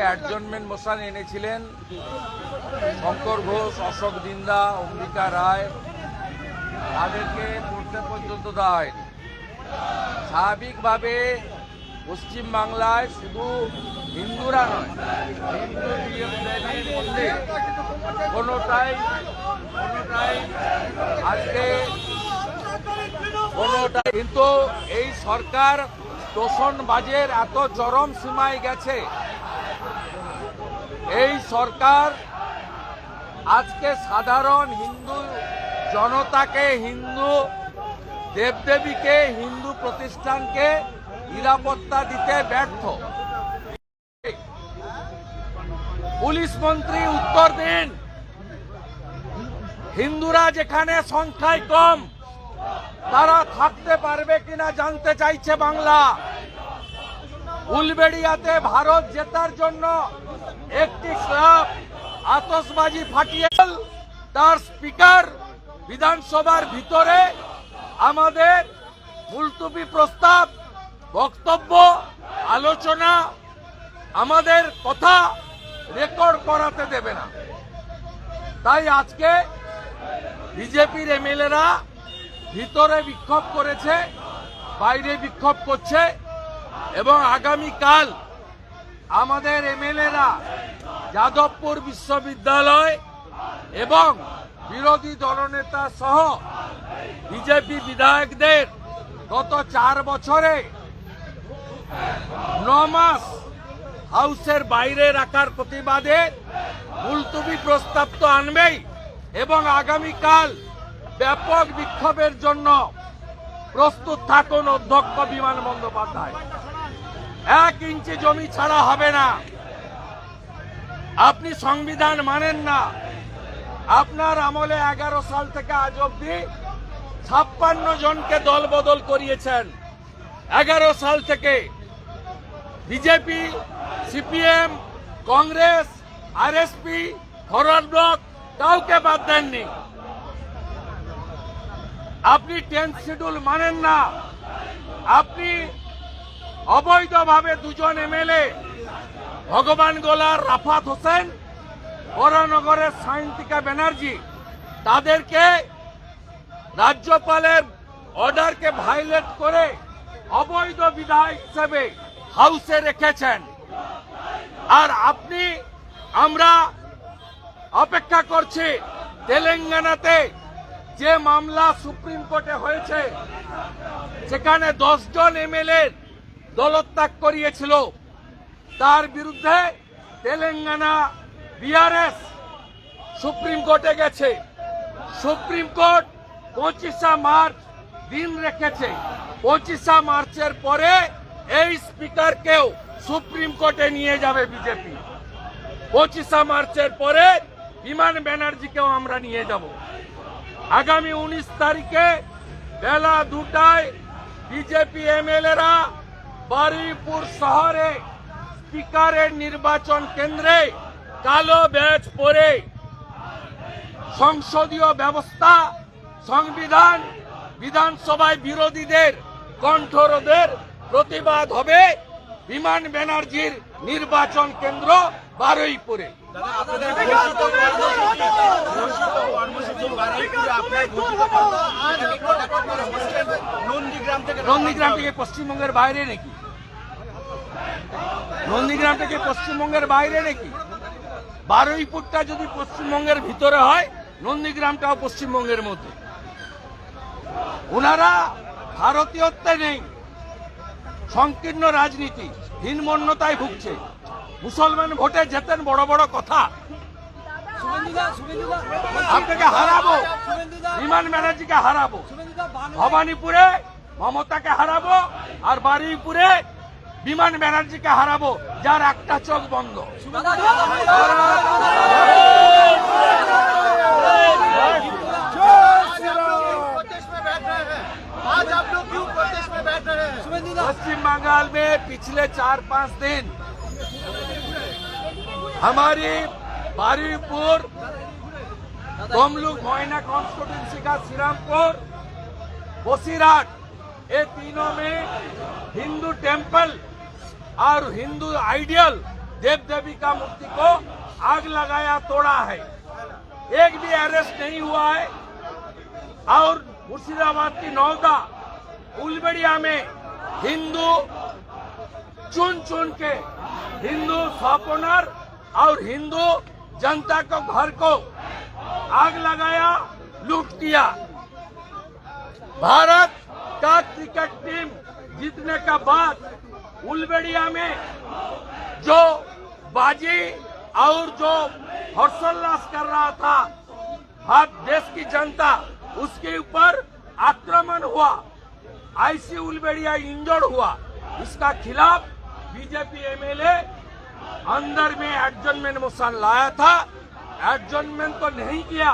Adjournment motion এনেছিলেন শঙ্কর ঘোষ, অশোক দিন্দা, অম্বিকা রায়। তাদেরকে পড়তে পর্যন্ত দেওয়া হয়নি স্বাভাবিকভাবে পশ্চিমবাংলায় শুধু হিন্দুরা নয়, হিন্দু মধ্যে কোনোটাই কোনোটাই আজকে কোনোটাই কিন্তু এই সরকার তোষণবাজের এত চরম সীমায় গেছে। এই সরকার আজকে সাধারণ হিন্দু জনতাকে, হিন্দু দেবদেবীকে, হিন্দু প্রতিষ্ঠানকে নিরাপত্তা দিতে ব্যর্থ। পুলিশ মন্ত্রী, উত্তর দিন। হিন্দুরা যেখানে সংখ্যায় কম, তারা থাকতে পারবে কিনা জানতে চাইছে বাংলা। উলবেড়িয়াতে ভারত জেতার জন্য একটি ক্লাব আতসবাজি ফাটিয়ে তার স্পিকার বিধানসভার ভিতরে আমাদের মুলতুবি প্রস্তাব, বক্তব্য, আলোচনা আমাদের কথা রেকর্ড করাতে দেবে না। তাই আজকে বিজেপির এমএলএরা ভিতরে বিক্ষোভ করেছে, বাইরে বিক্ষোভ করছে এবং আগামীকাল আমাদের এমএলএরা যাদবপুর বিশ্ববিদ্যালয় এবং বিরোধী দলনেতা সহ বিজেপি বিধায়কদের গত চার বছরে মাস হাউসের বাইরে রাখার প্রতিবাদে মুলতুবি প্রস্তাব তো আনবেই এবং আগামীকাল ব্যাপক বিক্ষোভের জন্য প্রস্তুত থাকুন অধ্যক্ষ বিমান বন্দ্যোপাধ্যায়। এক ইঞ্চি জমি ছাড়া হবে না। আপনি সংবিধান মানেন না। আপনার আমলে এগারো সাল থেকে আজ অব্দি ছাপ্পান্ন জনকে দল বদল করিয়েছেন। এগারো সাল থেকে বিজেপি, সিপিএম, কংগ্রেস আর আরএসপি, ফরওয়ার্ড ব্লক কাউকে বাদ দেননি। আপনি টেন্থ শিডিউল মানেন না। আপনি অবৈধভাবে দুজন এমএলএ, ভগবান গোলার রাফাত হোসেন বরানগরের সায়ন্তিকা ব্যানার্জি, তাদেরকে রাজ্যপালের অর্ডারকে ভাইলেট করে অবৈধ বিধায়ক হিসেবে হাউসে রেখেছেন। আর আপনি, আমরা অপেক্ষা করছি তেলেঙ্গানাতে যে মামলা সুপ্রিম কোর্টে হয়েছে, সেখানে দশজন এমএলএ দলত্যাগ করিয়েছিল। তার বিরুদ্ধে তেলেঙ্গানা বিআরএস সুপ্রিম কোর্টে গেছে। সুপ্রিম কোর্ট পঁচিশা মার্চ দিন রেখেছে। পঁচিশা মার্চের পরে এই স্পিকারকেও সুপ্রিম কোর্টে নিয়ে যাবে বিজেপি। পঁচিশা মার্চের পরে বিমান ব্যানার্জিকেও আমরা নিয়ে যাব। আগামী উনিশ তারিখে বেলা দুটায় বিজেপি এমএলএরা বারুইপুর শহরে স্পিকারের নির্বাচন কেন্দ্রে কালো ব্যাচ পরে সংসদীয় ব্যবস্থা, সংবিধান, বিধানসভায় বিরোধীদের কণ্ঠরোধের প্রতিবাদ হবে বিমান ব্যানার্জির নির্বাচন কেন্দ্র। বারুইপুরে নন্দীগ্রাম থেকে পশ্চিমবঙ্গের বাইরে নাকি? নন্দীগ্রাম থেকে পশ্চিমবঙ্গের বাইরে নাকি? বারুইপুরটা যদি পশ্চিমবঙ্গের ভিতরে হয় নন্দীগ্রামটাও পশ্চিমবঙ্গের মধ্যে। ওনারা ভারতীয়ত্বে নেই। সংকীর্ণ রাজনীতি হীনমন্যতায় ভুগছে। মুসলমান ভোটে যেতেন বড় বড় কথা আপনাকে হারাবো বিমান ব্যানার্জিকে হারাবো ভবানীপুরে মমতাকে হারাবো আর বারুইপুরে বিমান ব্যানার্জিকে হারাবো যার একটা চোখ বন্ধ प्रोटेस्ट में बैठ रहे हैं आज आप लोग क्यों प्रोटेस्ट में बैठ रहे हैं पश्चिम बंगाल में पिछले चार पांच दिन हमारी बारीपुर तमलुक मोइना कॉन्स्टिट्यूंसी का श्रीरामपुर, बसीराट, ये तीनों में हिंदू टेंपल और हिंदू आइडियल देव देवी का मूर्ति को आग लगाया, तोड़ा है। एक भी अरेस्ट नहीं हुआ है। और मुर्शिदाबाद की नौदा, उलबड़िया में हिंदू चुन चुन के हिंदू ओनर और हिंदू जनता को घर को आग लगाया, लूट किया। भारत का क्रिकेट टीम जीतने का बाद उलबेड़िया में जो बाजी और जो हर्षोल्लास कर रहा था, हर देश की जनता उसके ऊपर आक्रमण हुआ। आईसी उलबेड़िया इंजर्ड हुआ। इसका खिलाफ बीजेपी एमएलए अंदर में एडजमेंट मोशन लाया था। एडजमेंट तो नहीं किया।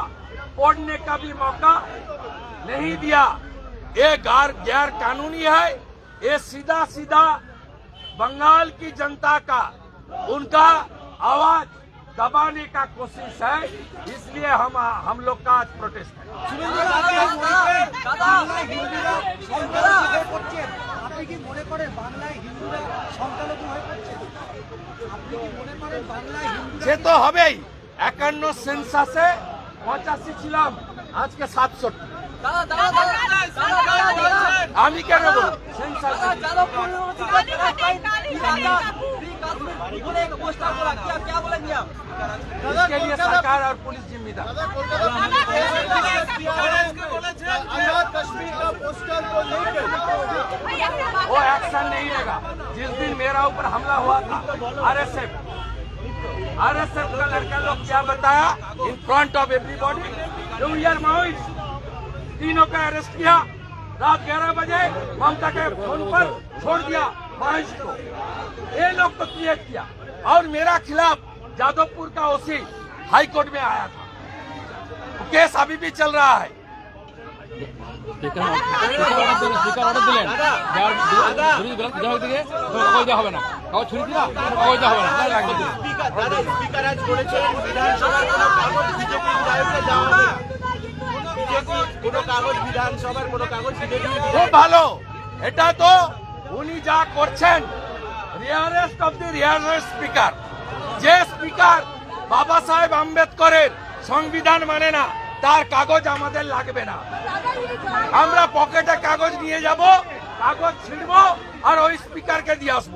पढ़ने का भी मौका नहीं दिया। ये गार गैर कानूनी है। ये सीधा सीधा बंगाल की जनता का, उनका आवाज़ दबाने का कोशिश है। इसलिए हम हम लोग का आज प्रोटेस्ट है। আপনি কি মনে করেন বাংলায় হিন্দুরা সংখ্যালঘু হয়ে পড়ছে আপনি কি মনে করেন বাংলায় হিন্দুরা সে তো হবেই একান্ন সেন্সাসে পঁচাশি ছিলাম আজকে সাতষট্টি আমি কেন বলবো সেন্সাসে इसके लिए सरकार और पुलिस जिम्मेदार आजाद कश्मीर का पोस्टर को लेकर वो एक्शन नहीं लेगा। जिस दिन मेरा ऊपर हमला हुआ था आरएसएफ आरएसएफ का लड़का लोग क्या बताया? In front of everybody two year Maoist तीनों का अरेस्ट किया। रात ग्यारह बजे ममता के फ़ोन पर छोड़ दिया माओइस्ट को। ये लोग को क्रिएट किया। और मेरा खिलाफ जादवपुर का ओसी हाई कोर्ट में आया था। केस अभी भी चल रहा है। খুব ভালো। এটা তো উনি যা করছেন rarest of the rarest speaker যে স্পিকার বাবা সাহেব আম্বেদকরের সংবিধান মানে না। তার কাগজ আমাদের লাগবে না। আমরা পকেটে কাগজ নিয়ে যাব, কাগজ ছিঁড়বো আর ওই স্পিকারকে দিয়ে আসব।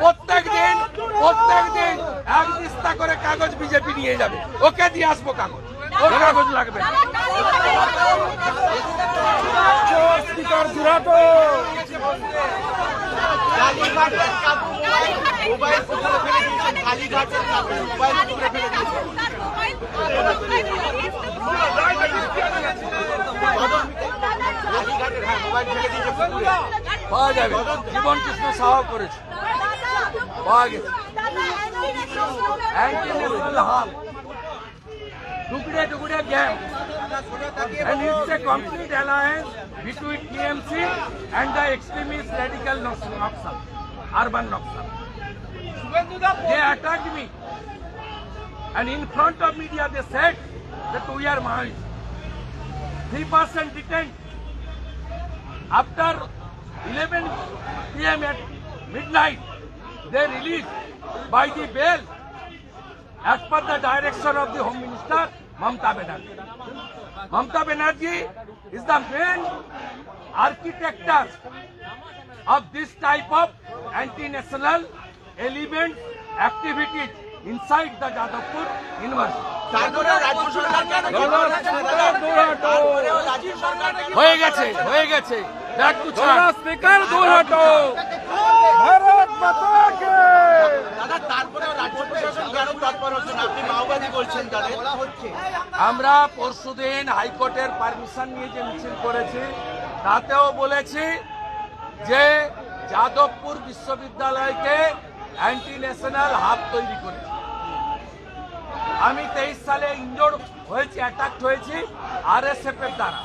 প্রত্যেক দিন প্রত্যেক দিন এক দিস্তা করে কাগজ বিজেপি নিয়ে যাবে। ওকে দিয়ে আসব কাগজ। ওর কাগজ লাগবে স্পিকার কালীঘাটের কাকু মোবাইল পুকুরে ফেলে দিয়েছেন কালীঘাটের কাকু মোবাইল পুকুরে ফেলে দিয়েছেন কালীঘাটের হ্যাঁ মোবাইল ফেলে দিয়েছে পুকুরে পাওয়া যাবে। জীবন কৃষ্ণ সাহা করেছে। পাওয়া গেছে। Anti national hub tukde tukde gang and it's a complete alliance between TMC and the extremist radical Noxal, urban Noxal. They attacked me and in front of media they said that we are Maoists. Three percent detained after 11 p.m. at midnight, they released by the bail as per the direction of the Home Minister, Mamta Banerjee. Mamta Banerjee is the main architect of this type of anti-national element activities inside the Jadavpur University. হয়ে গেছে হয়ে গেছে speaker দূর হটো দাদা তারপরেও রাজ্য আমরা পরশুদিন হাইকোর্টের পারমিশন নিয়ে যে মিছিল করেছি, তাতেও বলেছি যে যাদবপুর বিশ্ববিদ্যালয়কে অ্যান্টি ন্যাশনাল হাব তৈরি করেছি। আমি তেইশ সালে ইনজোর্ড হয়েছি অ্যাটাক হয়েছি আরএসএফ এর দ্বারা।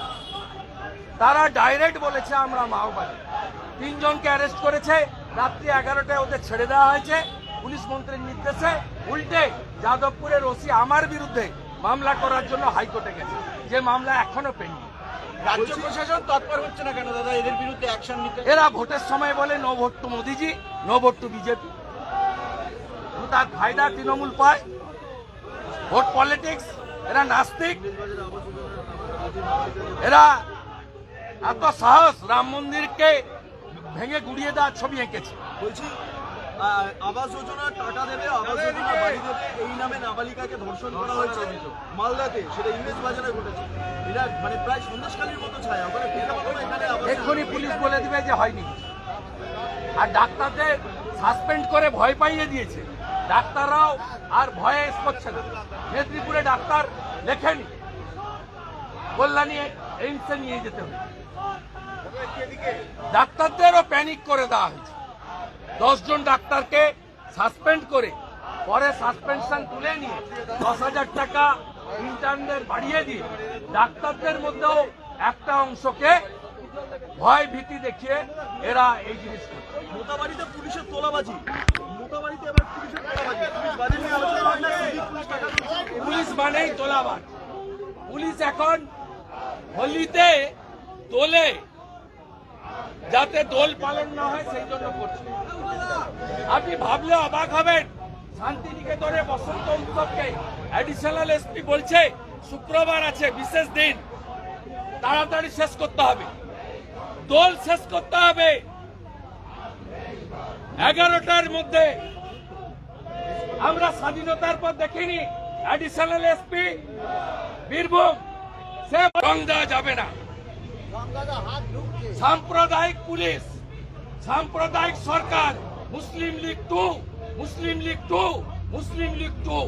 তারা ডাইরেক্ট বলেছে আমরা মাওবাদী। তিনজনকে অ্যারেস্ট করেছে, রাত্রি এগারোটায় ওদের ছেড়ে দেওয়া হয়েছে। পুলিশ মন্ত্রীর নির্দেশে উল্টে যাদবপুরের ওসি আমার বিরুদ্ধে মামলা করার জন্য হাইকোর্টে গেছে। যে মামলা এখনও পেন্ডিং রাজ্য প্রশাসন তৎপর হচ্ছে না কেন দাদা? এদের বিরুদ্ধে অ্যাকশন নিতে এরা ভোটের সময় বলে no vote to Modiji no vote to BJP. তার ফায়দা তৃণমূল পায়। ভোট পলিটিক্স এরা নাস্তিক। এরা এত সাহস রাম মন্দিরকে ভেঙে গুড়িয়ে দেওয়ার ছবি এঁকেছে। বলছি আবাস যোজনার টাকা দেবে আবাস যোজনা বাড়ি দেবে। এই নামে নাবালিকাকে ধর্ষণ করা হয়েছে। মালদাতে সেটা ইংরেজ বাজারে ঘটেছে। এরা মানে প্রায় সন্দেশকালীর মতো ছায়া। ওখানে এখানে এক্ষুনি পুলিশ বলে দিবে যে হয়নি। আর ডাক্তারদের সাসপেন্ড করে ভয় পাইয়ে দিয়েছে। ডাক্তাররাও আর ভয়ে করছে না। মেদিনীপুরে ডাক্তার লেখেনি। কল্যাণী এইমসে নিয়ে যেতে হবে। ডাক্তারদেরও প্যানিক করে দেওয়া হয়েছে। দশজন ডাক্তারকে সাসপেন্ড করে পরে সাসপেনশন তুলে নিয়ে দশ হাজার টাকা ইন্টার্নদের বাড়িয়ে দিয়ে ডাক্তারদের মধ্যেও একটা অংশকে ভয় ভীতি দেখিয়ে এরা এই জিনিস পুলিশের তোলাবাজি। পুলিশ মানেই তোলাবাজ। পুলিশ এখন হোলিতে তোলে। যাতে দোল পালন না হয়, সেই জন্য করছে। আপনি ভাবলে অবাক হবেন, শান্তিনিকেতনে বসন্ত উৎসবকে অ্যাডিশনাল এসপি বলছে, শুক্রবার আছে, বিশেষ দিন। তাড়াতাড়ি শেষ করতে হবে। দোল শেষ করতে হবে। এগারোটার মধ্যে। আমরা স্বাধীনতার পর দেখিনি অ্যাডিশনাল এসপি বীরভূম, সে রং যাবে না। সাম্প্রদায়িক পুলিশ সাম্প্রদায়িক সরকার Muslim League two Muslim League two Muslim League two.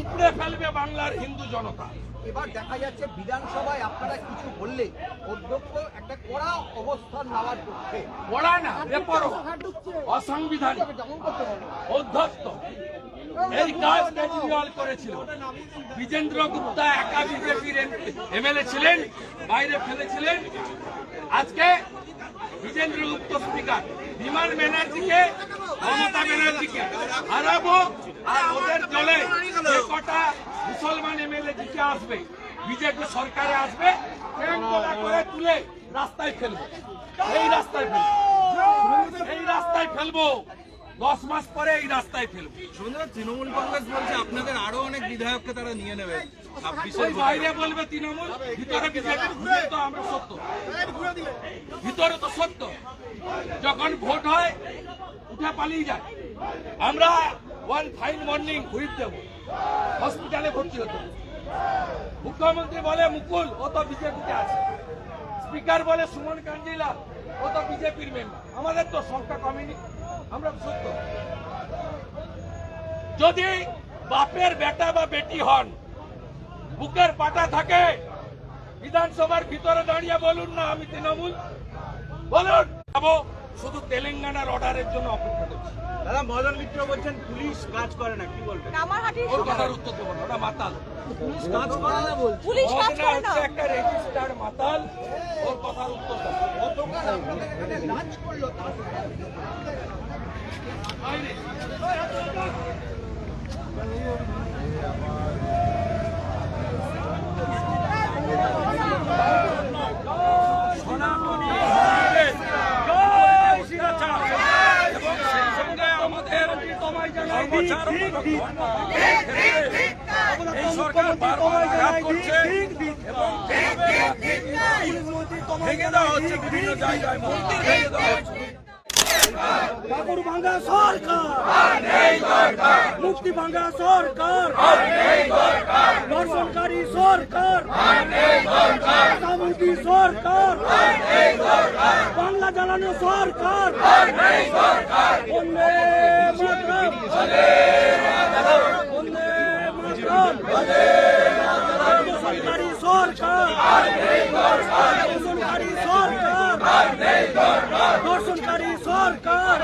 উপড়ে ফেলবে বাংলার হিন্দু জনতা। এবার দেখা যাচ্ছে বিধানসভায় আপনারা কিছু বললে অধ্যক্ষ একটা কড়া অবস্থান নেওয়ার পক্ষে। পড়া না অসাংবিধানিক অধ্যক্ষ। এই কাজ কেজরিওয়াল করেছিল। বিজেন্দ্র গুপ্তা একা বিজেপির এমএলএ ছিলেন, বাইরে ফেলেছিলেন। আজকে বিজেন্দ্র গুপ্ত স্পিকার বিমান ব্যানার্জিকে, মমতা ব্যানার্জিকে হারাবো আর ওদের দলে কটা মুসলমান এমএলএ জিতে আসবে, বিজেপি সরকারে আসবে করে তুলে রাস্তায় ফেলব। এই রাস্তায় ফেলব। এই রাস্তায় ফেলব। দশ মাস পরে এই রাস্তায় ফেলব। সুন্দর তৃণমূল কংগ্রেস বলছে আপনাদের আরও অনেক বিধায়ককে তারা নিয়ে নেবে। বাইরে বলবে তৃণমূল ভিতরে তো আমরা সত্য। ভিতরে তো সত্য। যখন ভোট হয় উঠে পালিয়ে যায়। আমরা ওয়ান ফাইন মর্নিং হুইপ দেব। হসপিটালে ভর্তি হতে মুখ্যমন্ত্রী বলে মুকুল ও তো বিজেপিতে আছে। স্পিকার বলে সুমন কাঞ্জিলা ও তো বিজেপির মেম্বার আমাদের তো সংখ্যা কমেনি। আমরা সত্য। যদি বাপের বেটা বা বেটি হন বুকের পাটা থাকে বিধানসভার ভিতরে দাঁড়িয়ে বলুন না আমি তৃণমূল। বলুন যাব। শুধু তেলেঙ্গানার অর্ডারের জন্য অপেক্ষা করছি। দাদা মদন মিত্র বলছেন পুলিশ কাজ করে না কি বলবেন? ওর কথার উত্তর দেবো না ওটা মাতাল। পুলিশ কাজ করে না বলছে। পুলিশ কাজ করে না। একটা রেজিস্টার্ড মাতাল ওর কথার উত্তর দেবো। গতকাল আপনাদের এখানে লাঞ্চ করল এই সরকার বারবার আঘাত করছে এবং ভেঙে দেওয়া হচ্ছে, বিভিন্ন জায়গায় মন্দির ভেঙে দেওয়া হচ্ছে। ঠাকুর ভাঙ্গা সরকার মুক্তি ভাঙ্গা সরকার দর্শনকারী সরকার সামুদ্রিক সরকার বাংলা জ্বালানো সরকার বন্দে মাতরম বন্দে মাতরম দর্শনকারী সরকার দর্শনকারী সরকার দর্শনকারী সরকার।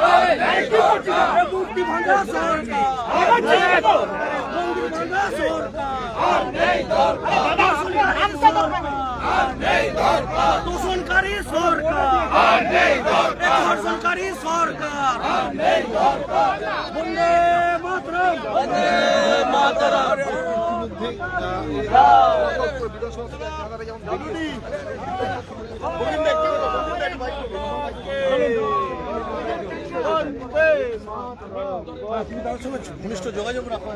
মুক্তি ভাঙ্গা সরকার। মন্দির ভাঙ্গা সরকার। দূষণকারী সরকার। ধর্ষণকারী সরকার। বন্দে মাতরম। বন্দে মাতরম। তুমি তার সঙ্গে ঘনিষ্ঠ যোগাযোগ রাখো